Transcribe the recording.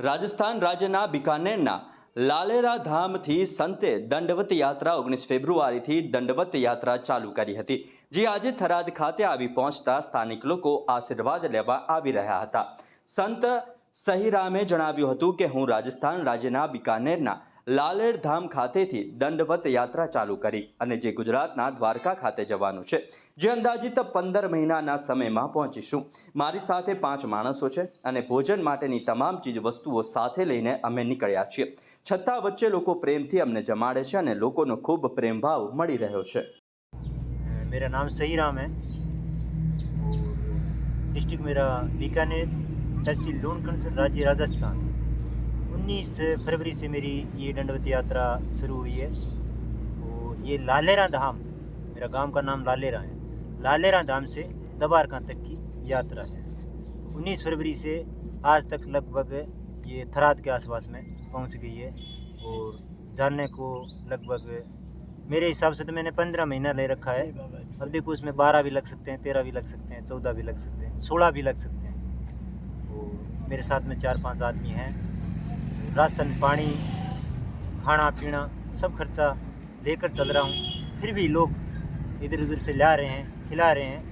રાજસ્થાન રાજ્યના બિકાનેરના લાલેરા ધામથી સંતે દંડવત યાત્રા ઓગણીસ ફેબ્રુઆરીથી દંડવત યાત્રા ચાલુ કરી હતી, જે આજે થરાદ ખાતે આવી પહોંચતા સ્થાનિક લોકો આશીર્વાદ લેવા આવી રહ્યા હતા. સંત સહીરામે જણાવ્યું હતું કે, હું રાજસ્થાન રાજ્યના બિકાનેરના લાલેર ધામ ખાતેથી દંડવત યાત્રા ચાલુ કરી અને જે ગુજરાતના દ્વારકા ખાતે જવાનું છે જે અંદાજિત પંદર મહિનાના સમયમાં પહોંચીશું મારી સાથે પાંચ માણસો છે અને ભોજન માટેની તમામ ચીજ વસ્તુઓ સાથે લઈને અમે નીકળ્યા છીએ છતાં વચ્ચે લોકો પ્રેમથી અમને જમાડે છે અને લોકોનો ખૂબ પ્રેમભાવ મળી રહ્યો છે मेरा नाम सही राम है और डिस्ट्रिक्ट मेरा बीकानेर तहसील लोनकंड राज्य राजस्थान 19 फरवरी से मेरी ये दंडवत यात्रा शुरू हुई है। और ये लालेरा धाम, मेरा गाँव का नाम लालेरा है। लालेरा धाम से दबारका तक की यात्रा है। 19 फरवरी से आज तक लगभग ये थराद के आसपास में पहुँच गई है। और जाने को लगभग मेरे हिसाब से तो मैंने पंद्रह महीना ले रखा है। अब देखो उसमें बारह भी लग सकते हैं, तेरह भी लग सकते हैं, चौदह भी लग सकते हैं, सोलह भी लग सकते हैं। और मेरे साथ में चार पाँच आदमी हैं। राशन पानी खाना, पीना, सब खर्चा लेकर चल रहा हूँ। फिर भी लोग इधर उधर से ला रहे हैं, खिला रहे हैं।